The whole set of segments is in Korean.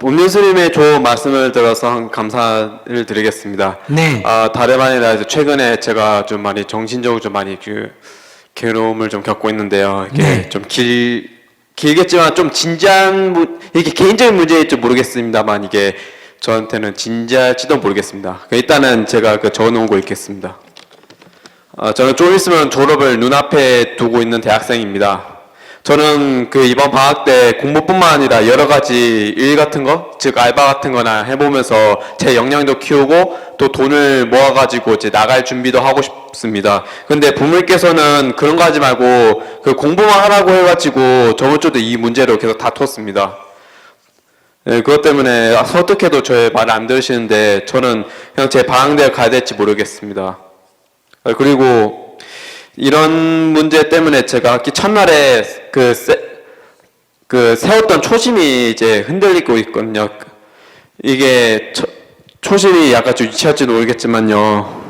어, 본민수님의 좋은 말씀을 들어서 한 감사를 드리겠습니다. 네. 아, 다름 아니라 이제 최근에 제가 좀 많이 정신적으로 좀 많이 그 괴로움을 좀 겪고 있는데요. 이게 네. 좀 길, 길겠지만 좀 진지한, 문- 이게 개인적인 문제일지 모르겠습니다만 이게 저한테는 진지할지도 모르겠습니다. 일단은 제가 그 적어놓은 거 읽겠습니다. 아, 저는 좀 있으면 졸업을 눈앞에 두고 있는 대학생입니다. 저는 그 이번 방학 때 공부뿐만 아니라 여러 가지 일 같은 거, 즉 알바 같은 거나 해보면서 제 역량도 키우고 또 돈을 모아가지고 이제 나갈 준비도 하고 싶습니다. 근데 부모님께서는 그런 거 하지 말고 그 공부만 하라고 해가지고 저번 주도 이 문제로 계속 다투었습니다. 네, 그것 때문에 어떻게도 저의 말을 안 들으시는데 저는 그냥 제 방학대를 가야 될지 모르겠습니다. 아, 그리고 이런 문제 때문에 제가 학기 첫날에 그, 세, 그 세웠던 초심이 이제 흔들리고 있거든요. 이게 초, 초심이 약간 좀 유치할지도 모르겠지만요.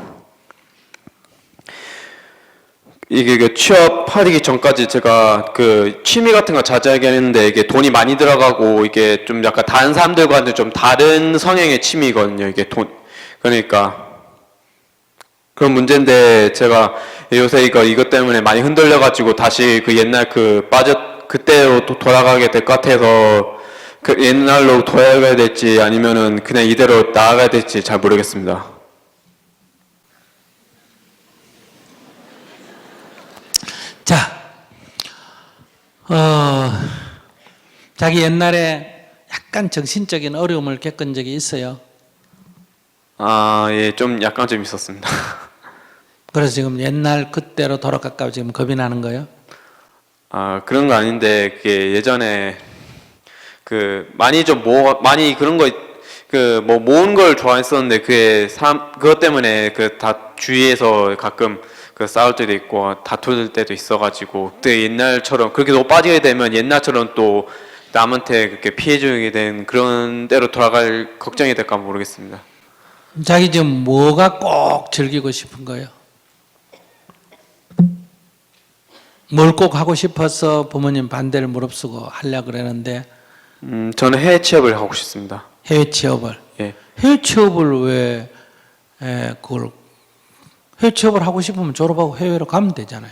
이게 그 취업하기 전까지 제가 그 취미 같은 거 자제하게 했는데 이게 돈이 많이 들어가고 이게 좀 약간 다른 사람들과는 좀 다른 성향의 취미거든요. 이게 돈 그러니까 그런 문제인데 제가 요새 이거 이것 때문에 많이 흔들려 가지고 다시 그 옛날 그 빠졌 그때로 또 돌아가게 될 것 같아서 그 옛날로 돌아가야 될지 아니면은 그냥 이대로 나아가야 될지 잘 모르겠습니다. 자, 어, 자기 옛날에 약간 정신적인 어려움을 겪은 적이 있어요. 아, 예, 좀 약간 좀 있었습니다. 그래서 지금 옛날 그때로 돌아갈까 지금 겁이 나는 거예요. 아, 그런 거 아닌데 그게 예전에 그 많이 좀 모, 많이 그런 거 그 뭐 모은 걸 좋아했었는데 그게 사람 그것 때문에 그 다 주위에서 가끔 그 싸울 때도 있고 다툴 때도 있어가지고 그때 옛날처럼 그렇게 너무 빠지게 되면 옛날처럼 또 남한테 그렇게 피해 주게 된 그런 때로 돌아갈 걱정이 될까 모르겠습니다. 자기 지금 뭐가 꼭 즐기고 싶은 거예요? 뭘 꼭 하고 싶어서 부모님 반대를 무릅쓰고 하려 그러는데 음, 저는 해외 취업을 하고 싶습니다. 해외 취업을 예. 해외 취업을 왜 에, 그걸 해외 취업을 하고 싶으면 졸업하고 해외로 가면 되잖아요.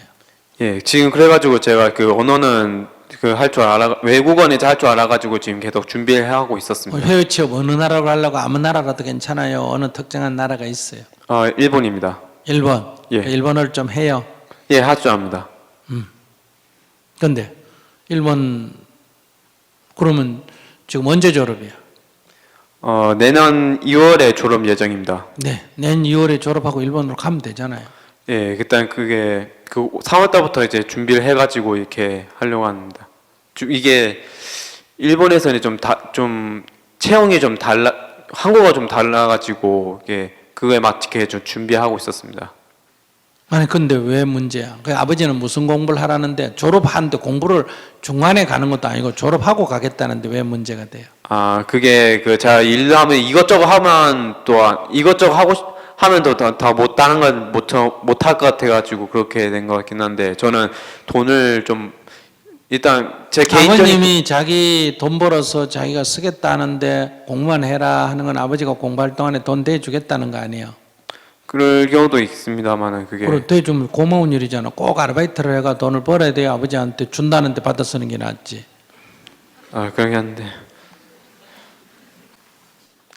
예, 지금 그래가지고 제가 그 언어는 그 할 줄 알아 외국어는 이제 할 줄 알아가지고 지금 계속 준비를 하고 있었습니다. 해외 취업 어느 나라로 하려고 아무 나라라도 괜찮아요. 어느 특정한 나라가 있어요. 어, 일본입니다. 일본. 예. 일본어를 좀 해요. 예, 할 줄 압니다. 근데 일본 그러면 지금 언제 졸업이야? 어, 내년 2월에 졸업 예정입니다. 네, 내년 2월에 졸업하고 일본으로 가면 되잖아요. 예, 일단 그게 그 3월 달부터 이제 준비를 해가지고 이렇게 하려고 합니다. 좀 이게 일본에서는 좀 다 좀 체형이 좀 달라 한국어가 좀 달라가지고 이게 그거에 맞게 좀 준비하고 있었습니다. 아니 근데 왜 문제야? 그 아버지는 무슨 공부를 하라는데 졸업하는데 공부를 중간에 가는 것도 아니고 졸업하고 가겠다는데 왜 문제가 돼요? 아, 그게 그 제가 일을 하면 이것저것 하면 또 안- 이것저것 하고 싶- 하면 더다못 다른 걸못못할 것 같아가지고 그렇게 된 것 같긴 한데 저는 돈을 좀 일단 제 개인적인 아버님이 자기 돈 벌어서 자기가 쓰겠다는데 공부만 해라 하는 건 아버지가 공부할 동안에 돈 대주겠다는 거 아니에요? 그럴 경우도 있습니다만은 그게 그럼 대주면 고마운 일이잖아. 꼭 아르바이트를 해가 돈을 벌어야 돼요. 아버지한테 준다는데 받아 쓰는 게 낫지. 아 그러긴 한데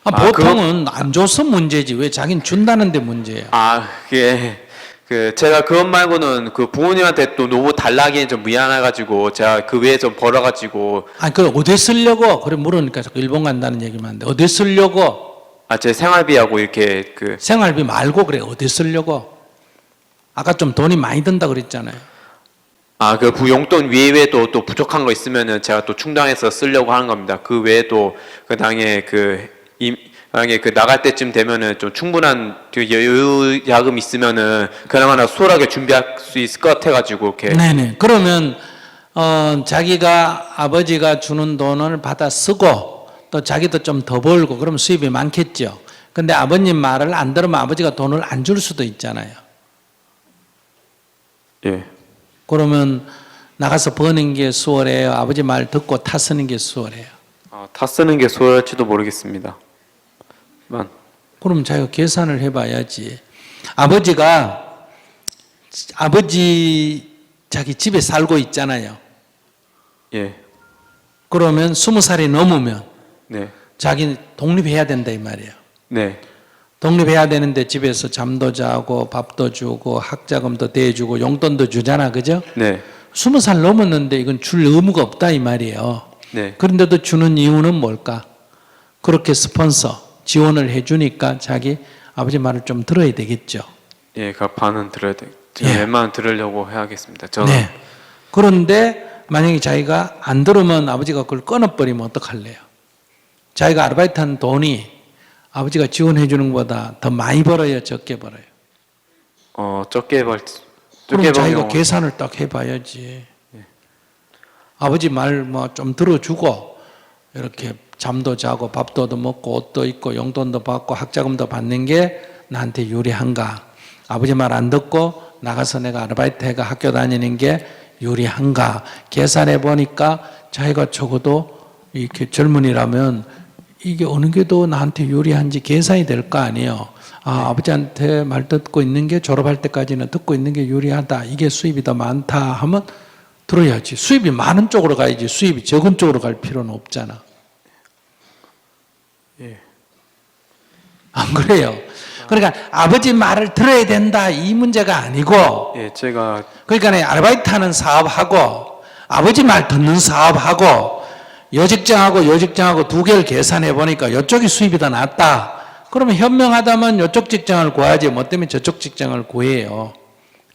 아, 아, 보통은 안 줘서 문제지 왜 자기는 준다는데 문제야. 아 그게 그 제가 그것 말고는 그 부모님한테 또 너무 달라기엔 좀 미안해가지고 제가 그 외에 좀 벌어가지고 아니 그 어디 쓰려고 그래 물으니까 자꾸 일본 간다는 얘기만 하는데 어디 쓰려고 아 제 생활비하고 이렇게 그 생활비 말고 그래 어디 쓰려고 아까 좀 돈이 많이 든다 그랬잖아요. 아, 그 부용돈 외에도 또 부족한 거 있으면은 제가 또 충당해서 쓰려고 하는 겁니다. 그 외에도 그 당에 그 임, 만약에 그 나갈 때쯤 되면은 좀 충분한 그 여유 야금 있으면은 그나마나 수월하게 준비할 수 있을 것 같아가지고 이렇게 네네. 그러면 어, 자기가 아버지가 주는 돈을 받아 쓰고 또 자기도 좀 더 벌고 그러면 수입이 많겠죠. 근데 아버님 말을 안 들으면 아버지가 돈을 안 줄 수도 있잖아요. 예, 그러면 나가서 버는 게 수월해요. 아버지 말 듣고 타 쓰는 게 수월해요. 아, 다 쓰는 게 수월할지도 모르겠습니다. 만 그럼 자기가 계산을 해봐야지. 아버지가 아버지 자기 집에 살고 있잖아요. 예, 그러면 스무 살이 넘으면 네, 자기 독립해야 된다 이 말이에요. 네, 독립해야 되는데 집에서 잠도 자고 밥도 주고 학자금도 대주고 용돈도 주잖아, 그죠? 네, 스무 살 넘었는데 이건 줄 의무가 없다 이 말이에요. 네, 그런데도 주는 이유는 뭘까? 그렇게 스폰서 지원을 해주니까 자기 아버지 말을 좀 들어야 되겠죠. 예, 그 반은 들어야 돼. 예. 웬만한 들으려고 해야겠습니다. 저는 네. 그런데 만약에 자기가 안 들으면 아버지가 그걸 끊어버리면 어떡할래요? 자기가 아르바이트 한 돈이 아버지가 지원해 주는 것보다 더 많이 벌어요, 적게 벌어요? 어 적게 벌 그럼 적게 자기가 벌면 계산을 딱 해봐야지. 아버지 말 뭐 좀 들어주고 이렇게 잠도 자고 밥도 얻어 먹고 옷도 입고 용돈도 받고 학자금도 받는 게 나한테 유리한가? 아버지 말 안 듣고 나가서 내가 아르바이트 해가 학교 다니는 게 유리한가? 계산해 보니까 자기가 적어도 이렇게 젊은이라면 이게 어느 게 더 나한테 유리한지 계산이 될 거 아니에요. 아, 아버지한테 말 듣고 있는 게 졸업할 때까지는 듣고 있는 게 유리하다. 이게 수입이 더 많다 하면 들어야지. 수입이 많은 쪽으로 가야지. 수입이 적은 쪽으로 갈 필요는 없잖아. 예. 안 그래요? 그러니까 아버지 말을 들어야 된다. 이 문제가 아니고 예, 제가 그러니까 아르바이트 하는 사업하고 아버지 말 듣는 사업하고 여직장하고 여직장하고 두 개를 계산해 보니까 이쪽이 수입이 더 낫다. 그러면 현명하다면 이쪽 직장을 구하지 뭐 때문에 저쪽 직장을 구해요.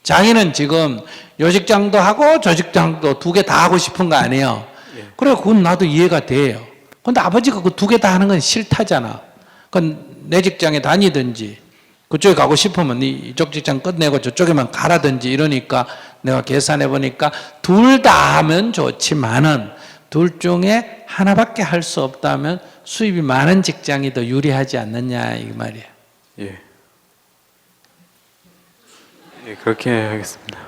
자기는 지금 요 직장도 하고 저 직장도 두 개 다 하고 싶은 거 아니에요. 그래 그건 나도 이해가 돼요. 근데 아버지가 그 두 개 다 하는 건 싫다잖아. 그건 내 직장에 다니든지 그쪽에 가고 싶으면 이- 이쪽 직장 끝내고 저쪽에만 가라든지 이러니까 내가 계산해 보니까 둘 다 하면 좋지만은 둘 중에 하나밖에 할 수 없다면 수입이 많은 직장이 더 유리하지 않느냐 이 말이에요. 예. 예, 그렇게 하겠습니다.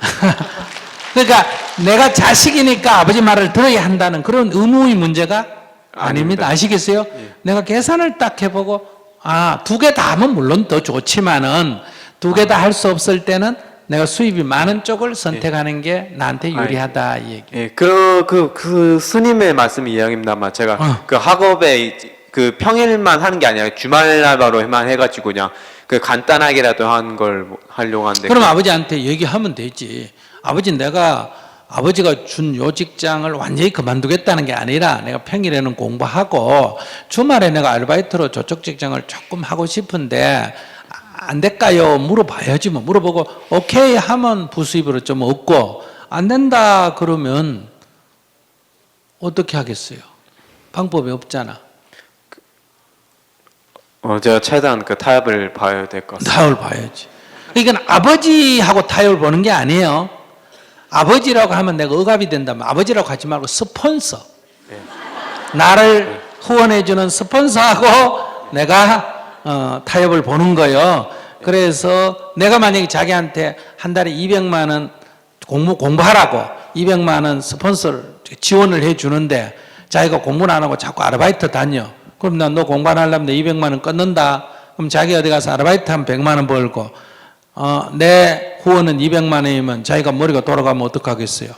그러니까 내가 자식이니까 아버지 말을 들어야 한다는 그런 의무의 문제가 아닙니다. 아닙니다. 아시겠어요? 내가 계산을 딱 해보고 아 두 개 다 하면 물론 더 좋지만은 두 개 다 할 수 없을 때는 내가 수입이 많은 쪽을 선택하는 게 나한테 유리하다 이 얘기. 예, 그, 그, 그 스님의 말씀 이야기입니다만 제가 어. 그 학업에 이- 그 평일만 하는 게 아니라 주말 날바로만 해가지고 그냥 그 간단하게라도 한 걸 하려고 하는데 그럼 아버지한테 얘기하면 되지. 아버지 내가 아버지가 준 요 직장을 완전히 그만두겠다는 게 아니라 내가 평일에는 공부하고 주말에 내가 아르바이트로 저쪽 직장을 조금 하고 싶은데 안 될까요? 물어봐야지 뭐. 물어보고 오케이 하면 부수입으로 좀 얻고 안 된다 그러면 어떻게 하겠어요? 방법이 없잖아. 어, 제가 최대한 그 타협을 봐야 될 것 같습니다. 타협을 봐야지. 그러니까 아버지하고 타협을 보는 게 아니에요. 아버지라고 하면 내가 억압이 된다면 아버지라고 하지 말고 스폰서. 나를 후원해주는 스폰서하고 내가 어, 타협을 보는 거예요. 그래서 내가 만약에 자기한테 한 달에 200만 원 공부, 공부하라고 200만 원 스폰서를 지원을 해 주는데 자기가 공부를 안 하고 자꾸 아르바이트 다녀. 그럼 난 너 공부 안 하려면 내 200만 원 끊는다. 그럼 자기 어디 가서 아르바이트 하면 100만 원 벌고 어, 내 후원은 200만 원이면 자기가 머리가 돌아가면 어떡하겠어요?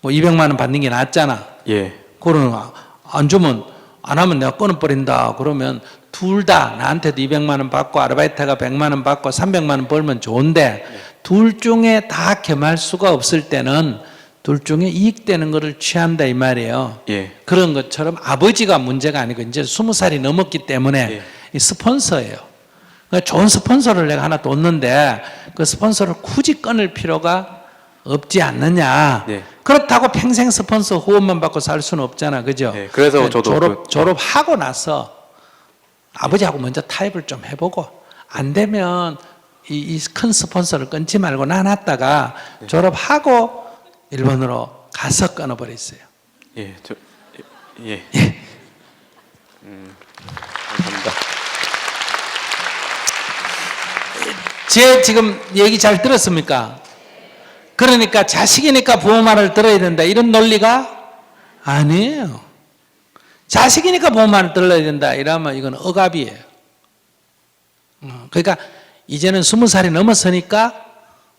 뭐 200만 원 받는 게 낫잖아. 예, 그러는 거. 안 주면 안 하면 내가 끊어버린다. 그러면 둘 다 나한테도 200만 원 받고 아르바이트가 100만 원 받고 300만 원 벌면 좋은데 둘 중에 다 겸할 수가 없을 때는 둘 중에 이익되는 거를 취한다 이 말이에요. 예, 그런 것처럼 아버지가 문제가 아니고 이제 스무 살이 넘었기 때문에 예. 이 스폰서예요. 그러니까 좋은 스폰서를 내가 하나 뒀는데 그 스폰서를 굳이 끊을 필요가 없지 않느냐. 예. 그렇다고 평생 스폰서 후원만 받고 살 수는 없잖아, 그죠? 예, 그래서 그러니까 저도 졸업 그- 졸업하고 나서 아버지하고 먼저 타협을 좀 해보고 안 되면 이 큰 스폰서를 끊지 말고 나눴다가 네. 졸업하고 일본으로 가서 끊어버렸어요. 예, 저, 예, 예. 음, 감사합니다. 제 지금 얘기 잘 들었습니까? 그러니까 자식이니까 부모 말을 들어야 된다 이런 논리가 아니에요. 자식이니까 보호만을 들어야 된다. 이러면 이건 억압이에요. 어, 그러니까 이제는 스무 살이 넘었으니까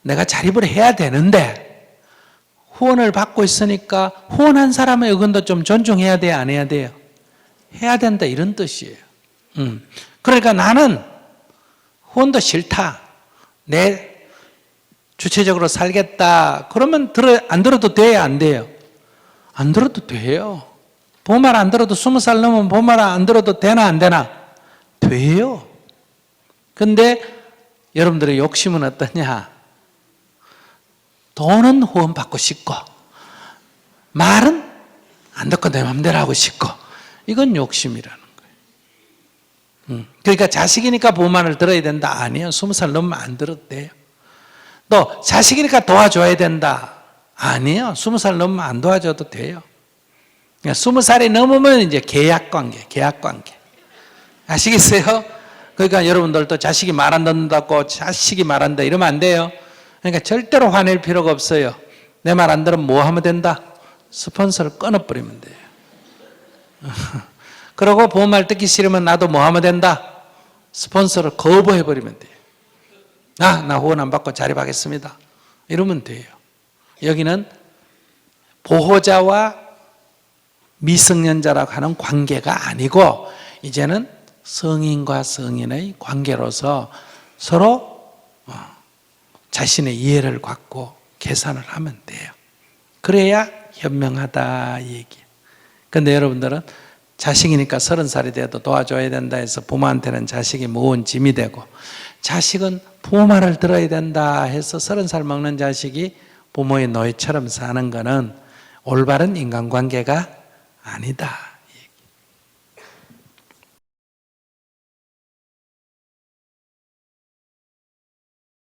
내가 자립을 해야 되는데 후원을 받고 있으니까 후원한 사람의 의견도 좀 존중해야 돼요, 안 해야 돼요? 해야 된다 이런 뜻이에요. 음. 그러니까 나는 후원도 싫다. 내 주체적으로 살겠다. 그러면 들어 안 들어도 돼요, 안 돼요? 안 들어도 돼요. 보말 안 들어도 스무 살 넘으면 보말 안 들어도 되나 안 되나? 돼요. 근데 여러분들의 욕심은 어떠냐? 돈은 후원 받고 싶고 말은 안 듣고 내 맘대로 하고 싶고 이건 욕심이라는 거예요. 음. 그러니까 자식이니까 보호만을 들어야 된다 아니에요. 스무 살 넘으면 안 들어도 돼요. 또 자식이니까 도와줘야 된다 아니에요. 스무 살 넘으면 안 도와줘도 돼요. 그러니까 스무 살이 넘으면 이제 계약 관계, 계약 관계. 아시겠어요? 그러니까 여러분들도 자식이 말 안 듣는다고 자식이 말 한다 이러면 안 돼요. 그러니까 절대로 화낼 필요가 없어요. 내 말 안 들으면 뭐 하면 된다? 스폰서를 끊어버리면 돼요. 그러고 보험말 듣기 싫으면 나도 뭐 하면 된다? 스폰서를 거부해버리면 돼요. 아, 나 후원 안 받고 자립하겠습니다. 이러면 돼요. 여기는 보호자와 미성년자라고 하는 관계가 아니고 이제는 성인과 성인의 관계로서 서로 어, 자신의 이해를 갖고 계산을 하면 돼요. 그래야 현명하다 이 얘기. 근데 여러분들은 자식이니까 서른 살이 돼도 도와줘야 된다 해서 부모한테는 자식이 무거운 짐이 되고 자식은 부모 말을 들어야 된다 해서 서른 살 먹는 자식이 부모의 노예처럼 사는 거는 올바른 인간관계가 아니다.